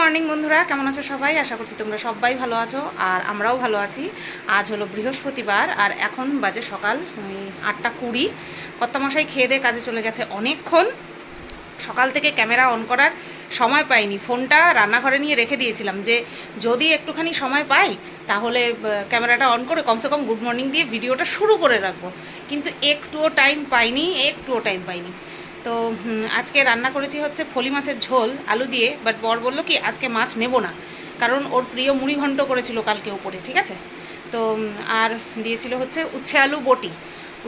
Morning বন্ধুরা, কেমন আছো সবাই? আশা করছি তোমরা সবাই ভালো আছো, আর আমরাও ভালো আছি। আজ হলো বৃহস্পতিবার, আর এখন বাজে সকাল আটটা কুড়ি। কর্তামশাই খেয়ে দিয়ে কাজে চলে গেছে অনেকক্ষণ। সকাল থেকে ক্যামেরা অন করার সময় পাইনি। ফোনটা রান্নাঘরে নিয়ে রেখে দিয়েছিলাম যে, যদি একটুখানি সময় পাই, তাহলে ক্যামেরাটা অন করে কমসে কম গুড মর্নিং দিয়ে ভিডিওটা শুরু করে রাখব। কিন্তু একটুও টাইম পাইনি, একটুও টাইম পাইনি। তো আজকে রান্না করেছি হচ্ছে ফলি মাছের ঝোল, আলু দিয়ে বাট বর বলল কি, আজকে মাছ নেব না। কারণ ওর প্রিয় মুড়ি ঘন্ট করেছিল কালকে ওপরে ঠিক আছে? তো আর দিয়েছিল হচ্ছে উচ্ছে আলু বটি।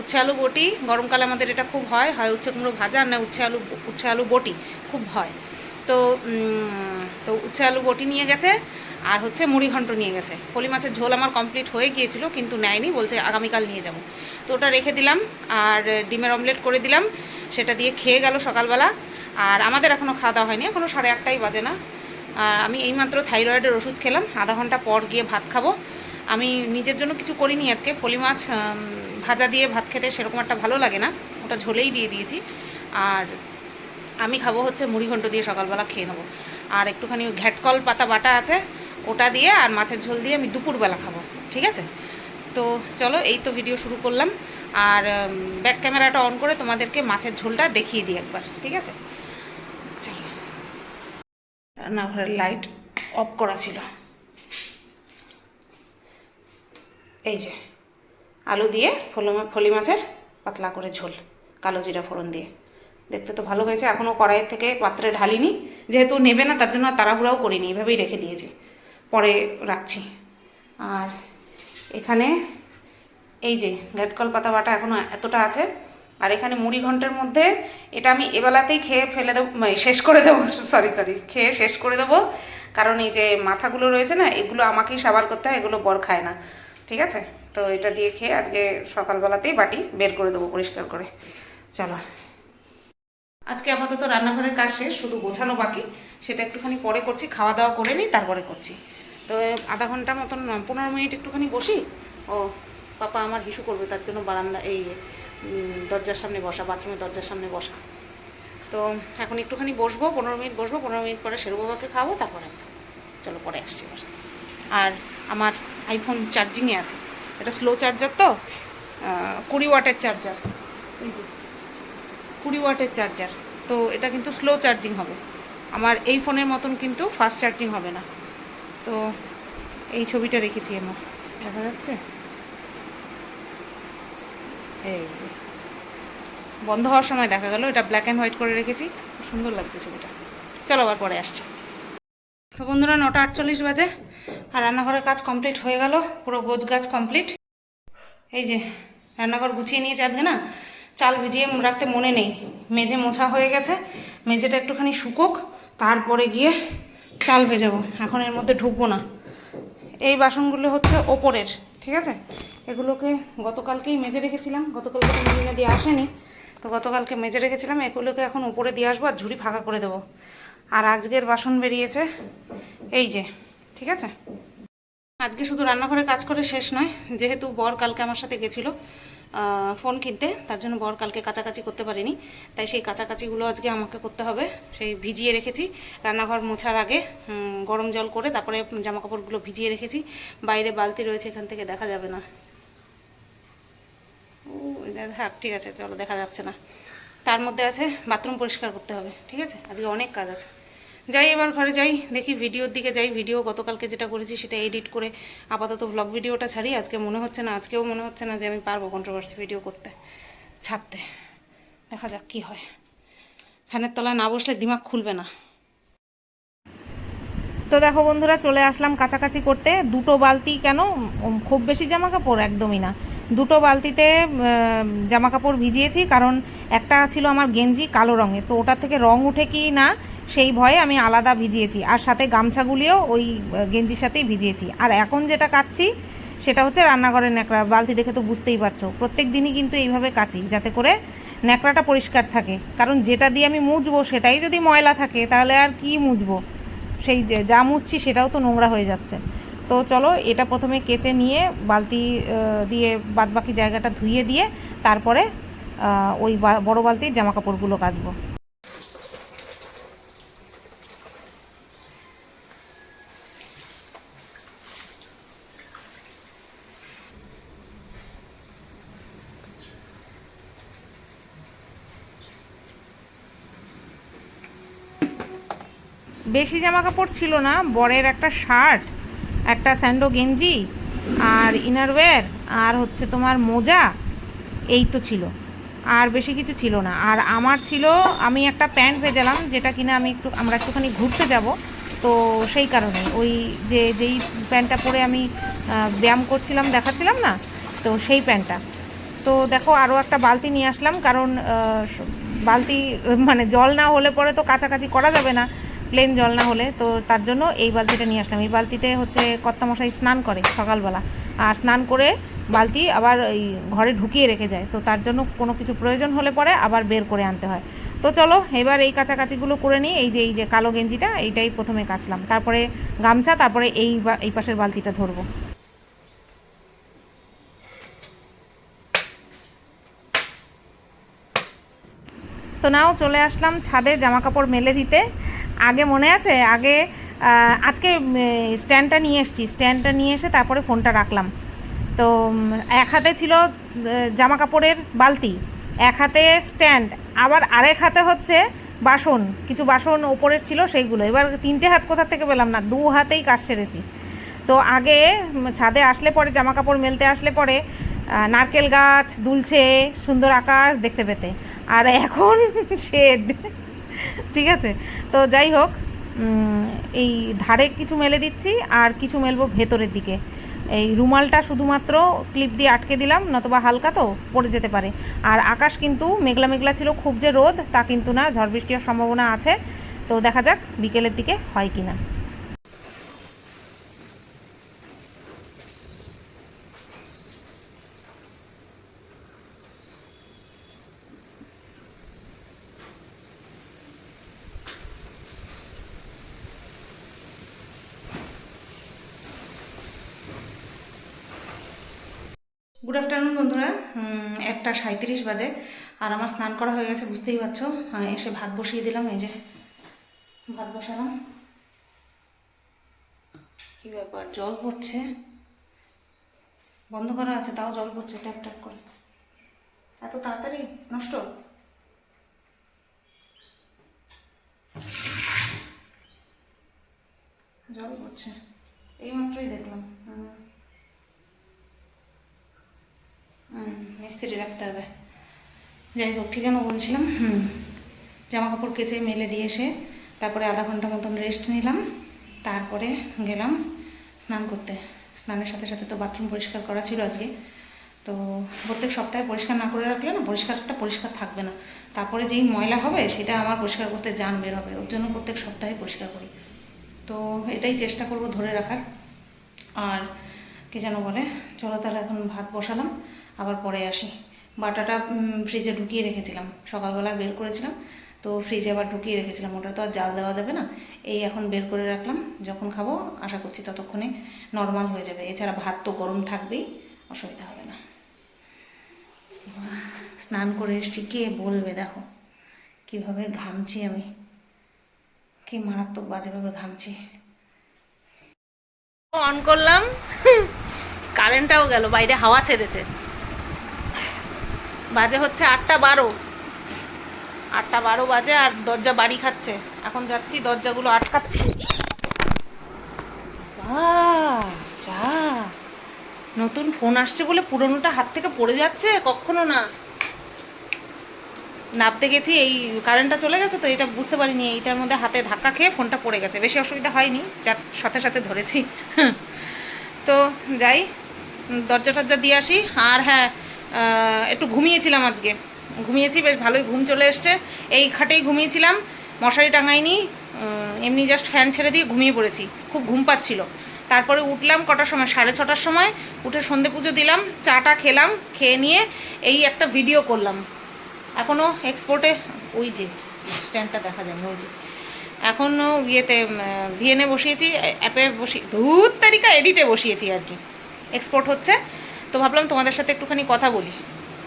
উচ্ছে আলু বটি, গরমকালে আমাদের এটা খুব হয় হয় উচ্ছে কুমড়ো ভাজা না উচ্ছে আলু উচ্ছে আলু বটি, খুব হয়। তো তো উচ্ছে আলু বটি নিয়ে গেছে আর হচ্ছে মুড়ি ঘন্ট নিয়ে গেছে। ফলি মাছের ঝোল আমার কমপ্লিট হয়ে গিয়েছিল, কিন্তু নেয়নি, বলছে আগামীকাল নিয়ে যাব। তো ওটা রেখে দিলাম, আর ডিমের অমলেট করে দিলাম, সেটা দিয়ে খেয়ে গেল সকালবেলা। আর আমাদের এখনও খাওয়া দাওয়া হয়নি এখনও সাড়ে আটটাই বাজে না। আর আমি এইমাত্র থাইরয়েডের ওষুধ খেলাম, আধা ঘণ্টা পর গিয়ে ভাত খাব। আমি নিজের জন্য কিছু করিনি আজকে, ফলি মাছ ভাজা দিয়ে ভাত খেতে সেরকম একটা ভালো লাগে না, ওটা ঝোলেই দিয়ে দিয়েছি। আর আমি খাব হচ্ছে মুড়ি ঘন্ট দিয়ে সকালবেলা খেয়ে নেব। আর একটুখানি ঘ্যাটকল পাতা বাটা আছে ওটা দিয়ে আর মাছের ঝোল দিয়ে আমি দুপুরবেলা খাব, ঠিক আছে? তো চলো, এই তো ভিডিও শুরু করলাম। আর ব্যাক ক্যামেরাটা অন করে তোমাদেরকে মাছের ঝোলটা দেখিয়ে দিই একবার, ঠিক আছে? চলো। রান্নাঘরের লাইট অফ করা ছিল। এই যে, আলু দিয়ে ফলি ফলি মাছের পাতলা করে ঝোল, কালো জিরা ফোড়ন দিয়ে। দেখতে তো ভালো হয়েছে এখনও কড়াইয়ের থেকে পাত্রে ঢালিনি, যেহেতু নেবে না, তার জন্য তাড়াহুড়াও করিনি, এভাবেই রেখে দিয়েছি। পরে রাখছি। আর এখানে এই যে ঘ্যাটকল পাতা বাটা এখনও এতটা আছে। আর এখানে মুড়ি ঘণ্টার মধ্যে এটা আমি এবেলাতেই খেয়ে ফেলে দেবো মানে শেষ করে দেবো সরি সরি খেয়ে শেষ করে দেবো। কারণ এই যে মাথাগুলো রয়েছে না, এগুলো আমাকেই সাবার করতে হয়, এগুলো বর খায় না। ঠিক আছে? তো এটা দিয়ে খেয়ে আজকে সকালবেলাতেই বাটি বের করে দেবো পরিষ্কার করে। চলো। আজকে আপাতত রান্নাঘরের কাজ শেষ, শুধু গোছানো বাকি। সেটা একটুখানি পরে করছি, খাওয়া দাওয়া করে নিই, তারপরে করছি। তো আধা ঘণ্টা মতন পনেরো মিনিট একটুখানি বসি। ও, পাপা আমার হিসু করবে, তার জন্য বারান্দা, এই দরজার সামনে বসা বাথরুমের দরজার সামনে বসা। তো এখন একটুখানি বসবো, পনেরো মিনিট বসবো, পনেরো মিনিট পরে শেরু বাবাকে খাব তারপরে আমি চলো, পরে আসছি আর আমার আইফোন চার্জিংয়ে আছে। এটা স্লো চার্জার তো? কুড়ি ওয়াটের চার্জার এই যে, কুড়ি ওয়াটের চার্জার তো এটা কিন্তু স্লো চার্জিং হবে। আমার এই ফোনের মতন কিন্তু ফাস্ট চার্জিং হবে না। তো এই ছবিটা রেখেছি আমার দেখা যাচ্ছে? এই যে। বন্ধ হওয়ার সময় দেখা গেল, এটা ব্ল্যাক অ্যান্ড হোয়াইট করে রেখেছি। সুন্দর লাগছে ছবিটা। চলো আবার পরে আসছে। তো বন্ধুরা, নটা আটচল্লিশ বাজে, আর রান্নাঘরের কাজ কমপ্লিট হয়ে গেল, পুরো গোছ গাছ কমপ্লিট এই যে, রান্নাঘর গুছিয়ে নিয়েছে আজকে না, চাল ভিজিয়ে রাখতে মনে নেই। মেঝে মোছা হয়ে গেছে, মেঝেটা একটুখানি শুকোক, তারপরে গিয়ে চাল ভেজাবো, এখন এর মধ্যে ঢুকবো না। এই বাসনগুলো হচ্ছে ওপরের, ঠিক আছে? এগুলোকে গতকালকেই মেজে রেখেছিলাম, গতকালকে তো মেজে দিয়ে আসেনি, তো গতকালকে মেজে রেখেছিলাম, এগুলোকে এখন উপরে দিয়ে আসব আর ঝুড়ি ফাঁকা করে দেবো। আর আজকের বাসন বেরিয়েছে এই যে, ঠিক আছে? আজকে শুধু রান্নাঘরে কাজ করে শেষ নয়, যেহেতু বর কালকে আমার সাথে গেছিল ফোন কিনতে। তার জন্য বর কালকে কাচাকাচি করতে পারিনি। তাই সেই কাচাকাচিগুলো আজকে আমাকে করতে হবে। সেই ভিজিয়ে রেখেছি। রান্নাঘর মোছার আগে গরম জল করে তারপরে জামা কাপড়গুলো ভিজিয়ে রেখেছি। বাইরে বালতি রয়েছে, এখান থেকে দেখা যাবে না। থাক, ঠিক আছে, চলো দেখা যাচ্ছে না। তার মধ্যে আছে, বাথরুম পরিষ্কার করতে হবে, ঠিক আছে? আজকে অনেক কাজ আছে। যাই এবার ঘরে যাই, দেখি ভিডিওর দিকে যাই। ভিডিও গতকালকে যেটা করেছি সেটা এডিট করে আপাতত ব্লগ ভিডিওটা ছাড়ি। আজকে মনে হচ্ছে না, আজকেও মনে হচ্ছে না যে আমি পারব কন্ট্রোভার্সি ভিডিও করতে, ছাড়তে। দেখা যাক কি হয়। ফ্যানের তলায় না বসলে দিমাগ খুলবে না। তো দেখো বন্ধুরা, চলে আসলাম কাছাকাছি করতে। দুটো বালতি কেন? খুব বেশি জামা কাপড় একদমই না। দুটো বালতিতে জামা কাপড় ভিজিয়েছি, কারণ একটা ছিল আমার গেঞ্জি কালো রঙের। তো ওটা থেকে রং উঠে কি না সেই ভয়ে আমি আলাদা ভিজিয়েছি। আর সাথে গামছাগুলিও ওই গেঞ্জির সাথেই ভিজিয়েছি। আর এখন যেটা কাচ্ছি, সেটা হচ্ছে রান্নাঘরের ন্যাকড়া। বালতি দেখে তো বুঝতেই পারছ। প্রত্যেক দিনই কিন্তু এইভাবে কাচি যাতে করে ন্যাকড়াটা পরিষ্কার থাকে। কারণ যেটা দিয়ে আমি মুছবো, সেটাই যদি ময়লা থাকে, তাহলে আর কি মুছবো? সেই যে, যা মুছছি, সেটাও তো নোংরা হয়ে যাচ্ছে। তো চলো, এটা প্রথমে কেচে নিয়ে, বালতি দিয়ে বাদবাকি জায়গাটা ধুয়ে দিয়ে, তারপরে ওই বড় বালতির জামা কাপড়গুলো কাচবো। বেশি জামা কাপড় ছিল না, বরের একটা শার্ট, একটা স্যান্ডো গেঞ্জি আর ইনারওয়্যার আর হচ্ছে তোমার মোজা, এই তো ছিল। আর বেশি কিছু ছিল না। আর আমার ছিল, আমি একটা প্যান্ট ভেজালাম যেটা কিনা আমি একটু, আমরা একটুখানি ঘুরতে যাব। তো সেই কারণে ওই যে, যেই প্যান্টটা পরে আমি ব্যায়াম করছিলাম, দেখাচ্ছিলাম না, তো সেই প্যান্টটা। তো দেখো আরও একটা বালতি নিয়ে আসলাম কারণ বালতি মানে জল না হলে পরে তো কাছাকাছি করা যাবে না। প্লেন জল না হলে, তো তার জন্য এই বালতিটা নিয়ে আসলাম। এই বালতিতে হচ্ছে কর্তামশাই স্নান করে সকালবেলা। আর স্নান করে বালতি আবার এই ঘরে ঢুকিয়ে রেখে যায়। তো তার জন্য কোনো কিছু প্রয়োজন হলে পরে আবার বের করে আনতে হয়। তো চলো, এবার এই কাছাকাছিগুলো করে নিই। এই যে এই যে কালো গেঞ্জিটা, এইটাই প্রথমে কাচলাম। তারপরে গামছা, তারপরে এই এই পাশের বালতিটা ধরবো। তো নাও চলে আসলাম ছাদে জামা কাপড় মেলে দিতে। আগে মনে আছে? আগে আজকে স্ট্যান্ডটা নিয়ে এসেছি। স্ট্যান্ডটা নিয়ে এসে তারপরে ফোনটা রাখলাম। তো এক হাতে ছিল জামা কাপড়ের বালতি, এক হাতে স্ট্যান্ড আবার আরেক হাতে হচ্ছে বাসন। কিছু বাসন ওপরের ছিল সেইগুলো। এবার তিনটে হাত কোথা থেকে পেলাম না? দু হাতেই কাজ সেরেছি। তো আগে ছাদে আসলে পরে জামা কাপড় মেলতে আসলে পরে নারকেল গাছ, দুলছে, সুন্দর আকাশ দেখতে পেতে। আর এখন শেড ঠিক আছে? তো যাই হোক এই ধারে কিছু মেলে দিচ্ছি আর কিছু মেলবো ভেতরের দিকে। এই রুমালটা শুধুমাত্র ক্লিপ দিয়ে আটকে দিলাম, নতবা হালকা তো পড়ে যেতে পারে। আর আকাশ কিন্তু মেঘলা মেঘলা ছিল, খুব যে রোদ তা কিন্তু না, ঝড় বৃষ্টির সম্ভাবনা আছে। তো দেখা যাক বিকেলের দিকে হয় কি না গুড আফটারনুন বন্ধুরা। একটা সাঁত্রিশ বাজে। আর আমার স্নান করা হয়ে গেছে, বুঝতেই পারছ। এসে ভাত বসিয়ে দিলাম, এই যে ভাত বসালাম। কি ব্যাপার, জল পড়ছে? বন্ধ করা আছে, তাও জল পড়ছে, ট্যাপ ট্যাপ করে। এত তাড়াতাড়ি? নষ্ট? জল পড়ছে। এইমাত্রই দেখলাম। হুম মিস্ত্রি রাখতে হবে। যাই হোক, কী যেন বলছিলাম? হুম জামা কাপড় কেচে মেলে দিয়ে এসে তারপরে আধা ঘণ্টা মতন রেস্ট নিলাম। তারপরে গেলাম স্নান করতে। স্নানের সাথে সাথে তো বাথরুম পরিষ্কার করা ছিল আজকে। তো প্রত্যেক সপ্তাহে পরিষ্কার না করে রাখলে না পরিষ্কারটা পরিষ্কার থাকবে না। তারপরে যেই ময়লা হবে সেটা আমার পরিষ্কার করতে যান বের হবে। ওর জন্য প্রত্যেক সপ্তাহে পরিষ্কার করি। তো এটাই চেষ্টা করব ধরে রাখার। আর কি যেন বলে, চলো তাহলে এখন ভাত বসালাম। আবার পরে আসি। বাটাটা ফ্রিজে ঢুকিয়ে রেখেছিলাম। সকালবেলা বের করেছিলাম, তো ফ্রিজে আবার ঢুকিয়ে রেখেছিলাম। ওটা তো আর জাল দেওয়া যাবে না। এই এখন বের করে রাখলাম। যখন খাব, আশা করছি ততক্ষণে নর্মাল হয়ে যাবে। এছাড়া ভাত তো গরম থাকবেই, অসুবিধা হবে না। স্নান করে এসেছি। কে বলবে দেখো, কীভাবে ঘামছি আমি। কি মারাত্মক বাজেভাবে ঘামছি। অন করলাম, কারেন্টটাও গেল, বাইরে হাওয়া ছেড়েছে। বাজে হচ্ছে আটটা বারো। আটটা বারো বাজে আর দরজা বাড়ি খাচ্ছে। এখন যাচ্ছি দরজাগুলো আটকাচ্ছি যা। নতুন ফোন আসছে বলে পুরনোটা হাত থেকে পড়ে যাচ্ছে? কখনো না। নাপতে গেছি, এই কারেন্টটা চলে গেছে তো এটা বুঝতে পারিনি। এইটার মধ্যে হাতে ধাক্কা খেয়ে ফোনটা পড়ে গেছে। বেশি অসুবিধা হয়নি, যার সাথে সাথে ধরেছি। তো যাই দরজা টরজা দিয়ে আসি। আর হ্যাঁ একটু ঘুমিয়েছিলাম আজকে। ঘুমিয়েছি, বেশ ভালোই ঘুম চলে এসছে। এই খাটেই ঘুমিয়েছিলাম, মশারি টাঙাইনি এমনি জাস্ট ফ্যান ছেড়ে দিয়ে ঘুমিয়ে পড়েছি। খুব ঘুম পাচ্ছিল। তারপরে উঠলাম কটার সময়? সাড়ে ছটার সময়। উঠে সন্ধে পুজো দিলাম, চাটা খেলাম, খেয়ে নিয়ে এই একটা ভিডিও করলাম। এখনও এক্সপোর্টে ওই যে স্ট্যান্ডটা দেখা যায় না ওই যে। এখনও ইয়েতে ভিএনে বসিয়েছি অ্যাপে বসিয়ে ধূর তারিখা এডিটে বসিয়েছি আর কি। এক্সপোর্ট হচ্ছে। তো ভাবলাম তোমাদের সাথে একটুখানি কথা বলি।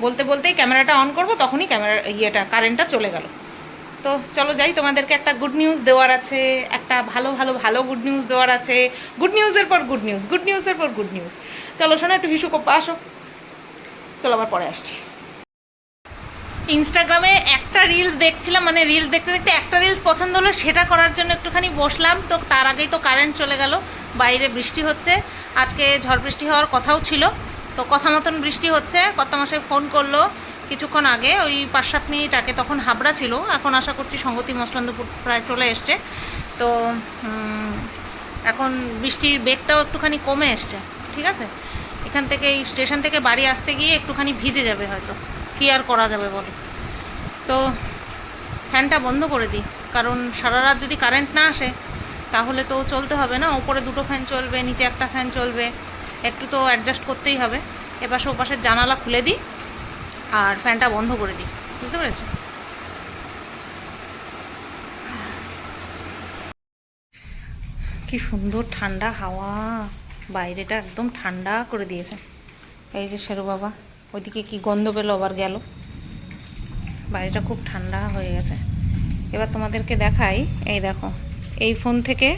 বলতে বলতেই ক্যামেরাটা অন করব, তখনই ক্যামেরা, ইয়েটা কারেন্টটা চলে গেল। তো চলো যাই, তোমাদেরকে একটা গুড নিউজ দেওয়ার আছে, একটা ভালো ভালো ভালো গুড নিউজ দেওয়ার আছে। গুড নিউজের পর গুড নিউজ গুড নিউজের পর গুড নিউজ চলো শোনো, একটু হিসু কোপ্পা আসো। চলো আবার পরে আসছি। ইনস্টাগ্রামে একটা রিলস দেখছিলাম মানে রিলস দেখতে দেখতে একটা রিলস পছন্দ হলো, সেটা করার জন্য একটুখানি বসলাম। তো তার আগেই তো কারেন্ট চলে গেল, বাইরে বৃষ্টি হচ্ছে। আজকে ঝড় বৃষ্টি হওয়ার কথাও ছিল। তো কথা মতন বৃষ্টি হচ্ছে। কত মাসে ফোন করল কিছুক্ষণ আগে। ওই পাঁচ সাত মিনিট আগে তখন হাবড়া ছিল। এখন আশা করছি সংগতি মসলন্দপুর প্রায় চলে এসছে। তো এখন বৃষ্টির বেগটাও একটুখানি কমে এসছে। ঠিক আছে? এখান থেকে, এই স্টেশন থেকে বাড়ি আসতে গিয়ে একটুখানি ভিজে যাবে হয়তো। কী আর করা যাবে বলো? তো, ফ্যানটা বন্ধ করে দিই। কারণ সারা রাত যদি কারেন্ট না আসে, তাহলে তো চলতে হবে না। ওপরে দুটো ফ্যান চলবে, নিচে একটা ফ্যান চলবে। একটু তো অ্যাডজাস্ট করতেই হবে। এপাশে ওপাশের জানালা খুলে দিই আর ফ্যানটা বন্ধ করে দিই। বুঝতে পেরেছ? কি সুন্দর ঠান্ডা হাওয়া। বাইরেটা একদম ঠান্ডা করে দিয়েছে। এই যে শেরু বাবা, ওইদিকে কি গন্ধ পেল, আবার গেল। বাইরেটা খুব ঠান্ডা হয়ে গেছে। এবার তোমাদেরকে দেখাই, এই দেখো, এই ফোন থেকে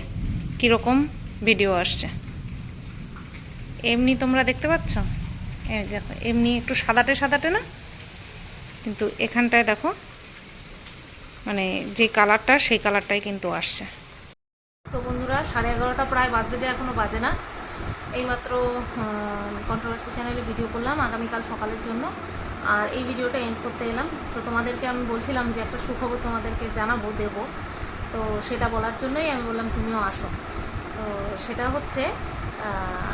কীরকম ভিডিও আসছে। এমনি তোমরা দেখতে পাচ্ছ? দেখো, এমনি একটু সাদাটে সাদাটে না? কিন্তু এখানটায় দেখো মানে যে কালারটা, সেই কালারটাই কিন্তু আসছে। তো বন্ধুরা, সাড়ে এগারোটা প্রায় বাজতে যায় এখনও বাজে না। এইমাত্র কন্ট্রোভার্সি চ্যানেলে ভিডিও করলাম আগামীকাল সকালের জন্য। আর এই ভিডিওটা এন্ড করতে এলাম। তো তোমাদেরকে আমি বলছিলাম যে একটা সুখবর তোমাদেরকে জানাব, দেব। তো সেটা বলার জন্যই আমি বললাম, তুমিও আসো। তো সেটা হচ্ছে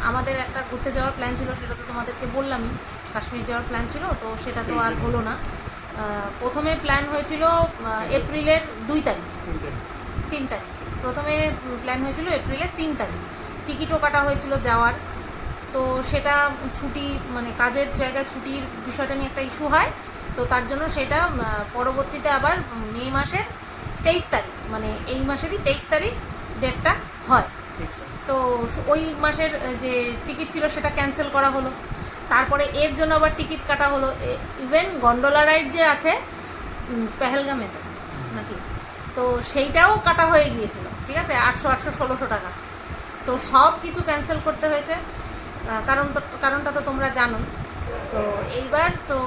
আমাদের একটা ঘুরতে যাওয়ার প্ল্যান ছিল সেটা তো তোমাদেরকে বললামই। কাশ্মীর যাওয়ার প্ল্যান ছিল তো সেটা তো আর হলো না। প্রথমে প্ল্যান হয়েছিল এপ্রিলের দুই তারিখ। তিন তারিখ। প্রথমে প্ল্যান হয়েছিল এপ্রিলের তিন তারিখ। টিকিটও কাটা হয়েছিল যাওয়ার। তো সেটা ছুটি মানে কাজের জায়গায় ছুটির বিষয়টা নিয়ে একটা ইস্যু হয়। তো তার জন্য সেটা পরবর্তীতে আবার মে মাসের তেইশ তারিখ মানে এই মাসেরই তেইশ তারিখ ডেটটা হয়। তো ওই মাসের যে টিকিট ছিল সেটা ক্যান্সেল করা হলো। তারপরে এর জন্য আবার টিকিট কাটা হলো। ইভেন গন্ডোলা রাইড যে আছে পেহেলগামে তো নাকি? তো সেইটাও কাটা হয়ে গিয়েছিল, ঠিক আছে? আটশো আটশো, ষোলোশো টাকা। তো সব কিছু ক্যান্সেল করতে হয়েছে। কারণ তো, কারণটা তো তোমরা জানোই। তো এইবার তো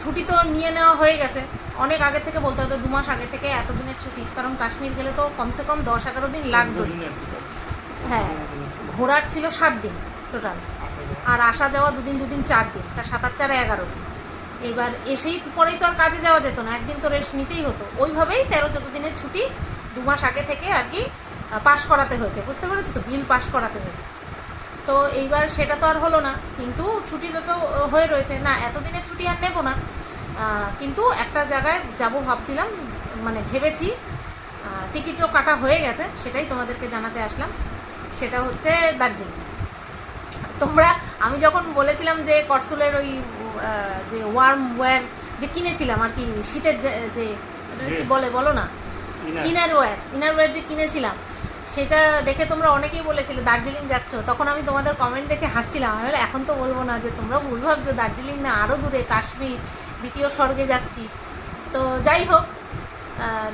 ছুটি তো নিয়ে নেওয়া হয়ে গেছে। অনেক আগে থেকে বলতে হতো, দু মাস আগে থেকে এতদিনের ছুটি। কারণ কাশ্মীর গেলে তো কমসে কম দশ, এগারো দিন লাগতোই। হ্যাঁ ঘোরার ছিল সাত দিন টোটাল আর আসা যাওয়া দুদিন দুদিন, চার দিন। তা সাত আট চারে এগারো দিন। এবার এসেই পরেই তো আর কাজে যাওয়া যেত না। একদিন তো রেস্ট নিতেই হতো। ওইভাবেই তেরো, চোদ্দ দিনের ছুটি দু মাস আগে থেকে আর কি পাশ করাতে হয়েছে। বুঝতে পেরেছ তো? বিল পাশ করাতে হয়েছে। তো এইবার সেটা তো আর হলো না। কিন্তু ছুটিটা তো হয়ে রয়েছে। না, এতদিনের ছুটি আর নেব না। কিন্তু একটা জায়গায় যাব ভাবছিলাম মানে ভেবেছি টিকিটও কাটা হয়ে গেছে। সেটাই তোমাদেরকে জানাতে আসলাম। সেটা হচ্ছে দার্জিলিং। তোমরা আমি যখন বলেছিলাম যে কটসুলের ওই যে ওয়ার্ম ওয়্যার যে কিনেছিলাম আর কি শীতের যে যে কি বলে বলো না? ইনার ওয়্যার ইনার ওয়্যার যে কিনেছিলাম সেটা দেখে তোমরা অনেকেই বলেছিলে দার্জিলিং যাচ্ছ? তখন আমি তোমাদের কমেন্ট দেখে হাসছিলাম। আমি বলে এখন তো বলব না যে তোমরা ভুল ভাবছ দার্জিলিং না আরও দূরে কাশ্মীর দ্বিতীয় স্বর্গে যাচ্ছি। তো যাই হোক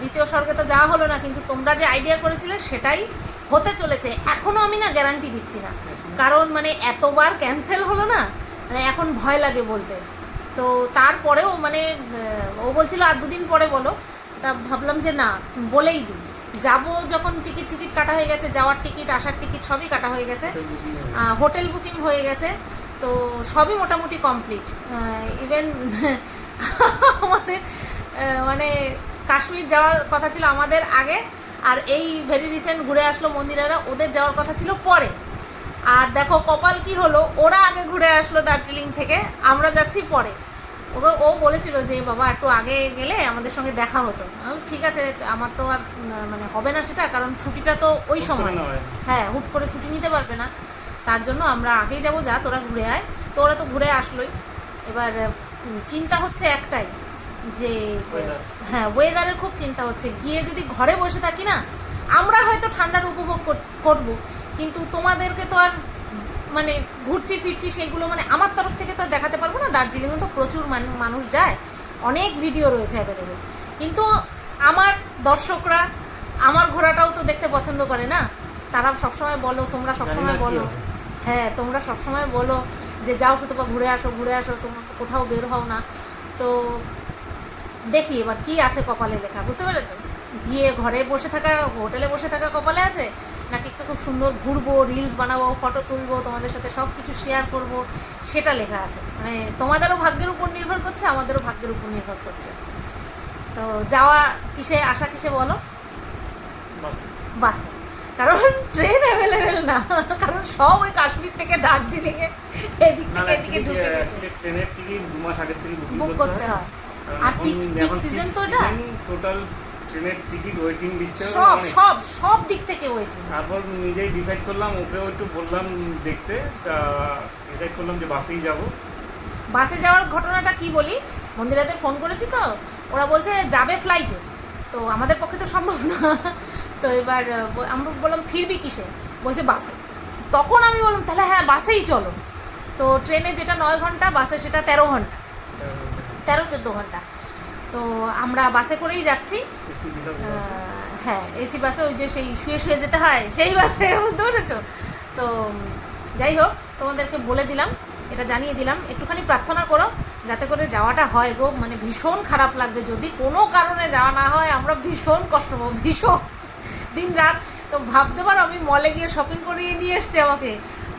দ্বিতীয় স্বর্গে তো যাওয়া হলো না কিন্তু তোমরা যে আইডিয়া করেছিলে সেটাই হতে চলেছে এখনও আমি না গ্যারান্টি দিচ্ছি না। কারণ মানে এতবার ক্যান্সেল হলো না মানে এখন ভয় লাগে বলতে। তো তারপরেও মানে ও বলছিল আর দুদিন পরে বলো। তা ভাবলাম যে না বলেই দিই। যাব যখন টিকিট টিকিট কাটা হয়ে গেছে যাওয়ার টিকিট আসার টিকিট সবই কাটা হয়ে গেছে। হোটেল বুকিং হয়ে গেছে। তো সবই মোটামুটি কমপ্লিট ইভেন আমাদের মানে কাশ্মীর যাওয়ার কথা ছিল আমাদের আগে। আর এই ভেরি রিসেন্ট ঘুরে আসলো মন্দিরেরা ওদের যাওয়ার কথা ছিল পরে। আর দেখো কপাল কি হলো ওরা আগে ঘুরে আসলো দার্জিলিং থেকে আমরা যাচ্ছি পরে। ওকে ও বলেছিল যে বাবা একটু আগে গেলে আমাদের সঙ্গে দেখা হতো। ঠিক আছে আমার তো আর মানে হবে না সেটা কারণ ছুটিটা তো ওই সময়। হ্যাঁ। হুট করে ছুটি নিতে পারবে না। তার জন্য আমরা আগেই যাব যা তোরা ঘুরে আয়। তো ওরা তো ঘুরে আসলোই। এবার চিন্তা হচ্ছে একটাই যে হ্যাঁ ওয়েদারের খুব চিন্তা হচ্ছে। গিয়ে যদি ঘরে বসে থাকি না আমরা হয়তো ঠান্ডার উপভোগ কর- করব। কিন্তু তোমাদেরকে তো আর মানে ঘুরছি ফিরছি সেইগুলো মানে আমার তরফ থেকে তো দেখাতে পারব না। দার্জিলিংয়ে তো প্রচুর মানুষ যায়। অনেক ভিডিও রয়েছে অ্যাভেলেবেল কিন্তু আমার দর্শকরা আমার ঘোরাটাও তো দেখতে পছন্দ করে না। তারা সবসময় বলো তোমরা সবসময় বলো। হ্যাঁ তোমরা সবসময় বলো যে যাও শুধু ঘুরে আসো ঘুরে আসো তোমরা কোথাও বের হও না। তো দেখি এবার কি আছে কপালে লেখা বুঝতে পেরেছ? গিয়ে ঘরে বসে থাকা হোটেলে বসে থাকা কপালে আছে? নাকি একটু খুব সুন্দর ঘুরবো রিলস বানাবো ফটো তুলবো তোমাদের সাথে সব কিছু শেয়ার করব সেটা লেখা আছে। মানে তোমাদেরও ভাগ্যের উপর নির্ভর করছে আমাদেরও ভাগ্যের উপর নির্ভর করছে। তো যাওয়া কিসে আসা কিসে বলো? বাস। কারণ ট্রেন অ্যাভেলেবেল না কারণ সব ওই কাশ্মীর থেকে দার্জিলিংয়ে এদিক থেকে এদিকে ঢুকে গেছে। ট্রেনের টিকিট দু মাস আগের থেকে বুক করতে হয়। আর peak এখন season তো এটা? total ট্রেনের টিকিট ওয়েটিং লিস্টে সব সব সব দিক থেকে ওয়েটিং তারপর নিজেই ডিসাইড করলাম ওকেও একটু বললাম দেখতে তা ডিসাইড করলাম যে বাসেই যাব। বাসে যাওয়ার ঘটনাটা কি বলি? মন্দিরাতে ফোন করেছি তো ওরা বলছে যাবে ফ্লাইটে তো আমাদের পক্ষে তো সম্ভব না। তো এবার আমরা বললাম ফিরবি কিসে? বলছে বাসে। তখন আমি বললাম তাহলে হ্যাঁ বাসেই চলো। তো ট্রেনে যেটা নয় ঘণ্টা বাসে সেটা তেরো ঘণ্টা। তেরো চোদ্দ ঘণ্টা। তো আমরা বাসে করেই যাচ্ছি। হ্যাঁ এসি বাসে ওই যে সেই শুয়ে শুয়ে যেতে হয়, সেই বাসে, বুঝতে পেরেছ? তো যাই হোক, তোমাদেরকে বলে দিলাম, এটা জানিয়ে দিলাম। একটুখানি প্রার্থনা করো, যাতে করে যাওয়াটা হয় গো। মানে ভীষণ খারাপ লাগবে। যদি কোনো কারণে যাওয়া না হয়, আমরা ভীষণ কষ্ট পাবো, ভীষণ। দিন রাত তো ভাবতে পারো, আমি মলে গিয়ে শপিং করিয়ে নিয়ে এসছে আমাকে।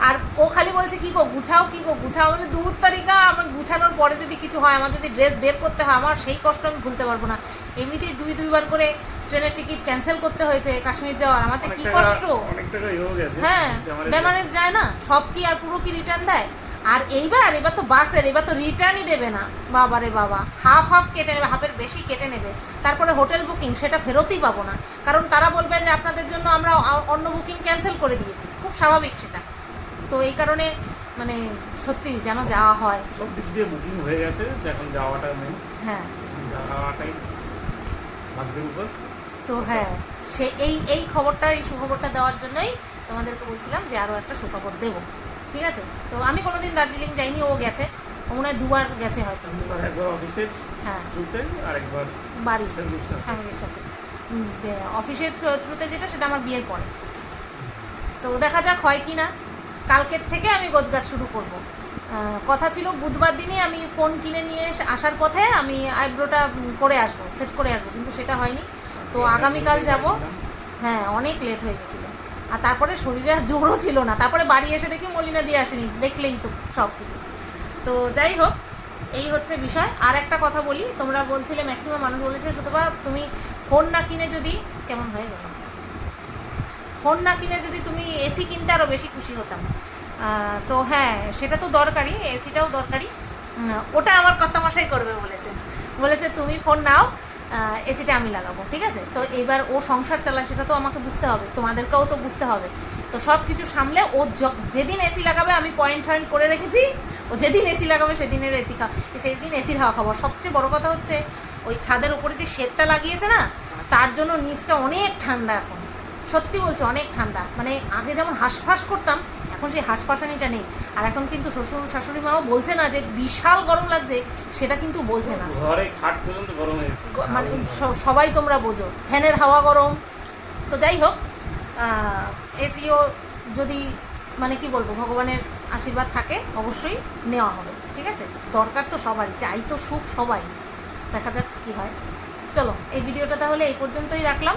আর ও খালি বলছে কি গো গুছাও কি গো গুছাও? মানে দু তারিখা আমার গুছানোর পরে যদি কিছু হয় আমার যদি ড্রেস বের করতে হয় আমার সেই কষ্ট আমি ভুলতে পারব না। এমনিতেই দুই দুইবার করে ট্রেনের টিকিট ক্যান্সেল করতে হয়েছে কাশ্মীর যাওয়ার। আমার যে কি কষ্ট? হ্যাঁ ড্যামারেজ যায় না সব কি আর পুরো কি রিটার্ন দেয়? আর এইবার এবার তো বাসের এবার তো রিটার্নই দেবে না। বাবা রে বাবা হাফ হাফ কেটে নেবে হাফের বেশি কেটে নেবে। তারপরে হোটেল বুকিং সেটা ফেরতই পাবো না। কারণ তারা বলবে যে আপনাদের জন্য আমরা অন্য বুকিং ক্যান্সেল করে দিয়েছি। খুব স্বাভাবিক সেটা। তো এই কারণে মানে সত্যি যেন যাওয়া হয়। সব দিক দিয়ে বুকিং হয়ে গেছে এখন যাওয়াটা মেন হ্যাঁ। যাওয়াটাই ভাগ্যের উপর। তো হ্যাঁ সে এই এই খবরটা এই সুখবরটা দেওয়ার জন্যই তোমাদেরকে বলছিলাম যে আরও একটা সুখবর দেবো। ঠিক আছে? তো আমি কোনোদিন দার্জিলিং যাইনি ও গেছে। ও মনে হয় দুবার গেছে হয়তো। একবার অফিসের হ্যাঁ। থ্রুতে আর একবার বাড়ি ফ্যামিলির সাথে। ফ্যামিলির সাথে। অফিসের থ্রুতে যেটা সেটা আমার বিয়ের পরে। তো দেখা যাক হয় কি না কালকের থেকে আমি গোছগাছ শুরু করব। কথা ছিল বুধবার দিনে আমি ফোন কিনে নিয়ে আসার পথে আমি আইব্রোটা করে আসব সেট করে আসব কিন্তু সেটা হয়নি। তো আগামীকাল যাব। হ্যাঁ অনেক লেট হয়ে গেছিল। আর তারপরে শরীরে আর জোরও ছিল না। তারপরে বাড়ি এসে দেখি মলিনা দিয়ে আসেনি দেখলেই তো সব কিছু। তো যাই হোক এই হচ্ছে বিষয়। আর একটা কথা বলি তোমরা বলছিলে ম্যাক্সিমাম মানুষ বলেছে সুতবা তুমি ফোন না কিনে যদি কেমন হয়ে গেল? ফোন না কিনে যদি তুমি এসি কিনতে আরও বেশি খুশি হতাম। তো হ্যাঁ সেটা তো দরকারি এসিটাও দরকারি ওটা আমার কর্তামশাই করবে বলেছে। বলেছে, তুমি ফোন নাও এসিটা আমি লাগাবো। ঠিক আছে? তো এবার ও সংসার চালায়, সেটা তো আমাকে বুঝতে হবে, তোমাদেরকেও তো বুঝতে হবে। তো সব কিছু সামলে ও যেদিন এসি লাগাবে, আমি পয়েন্ট টয়েন্ট করে রেখেছি, ও যেদিন এসি লাগাবে, সেদিনের এসি খা, সেদিন এসির হাওয়া খাব। সবচেয়ে বড় কথা হচ্ছে, ওই ছাদের উপরে যে শেডটা লাগিয়েছে না, তার জন্য নিচটা অনেক ঠান্ডা এখন। সত্যি বলছি অনেক ঠান্ডা। মানে আগে যেমন হাঁসফাঁস করতাম এখন সেই হাঁসফাঁসানিটা নেই। আর এখন কিন্তু শ্বশুর শাশুড়ি মাও বলছে না যে বিশাল গরম লাগছে সেটা কিন্তু বলছে না। ঘরে খাট পর্যন্ত গরম গেছে। গ- মানে সবাই তোমরা বোঝো ফ্যানের হাওয়া গরম। তো যাই হোক এসিও যদি মানে কি বলব ভগবানের আশীর্বাদ থাকে অবশ্যই নেওয়া হবে ঠিক আছে? দরকার তো সবারই চাই তো সুখ সবাই। দেখা যাক কি হয়। চলো এই ভিডিওটা তাহলে এই পর্যন্তই রাখলাম।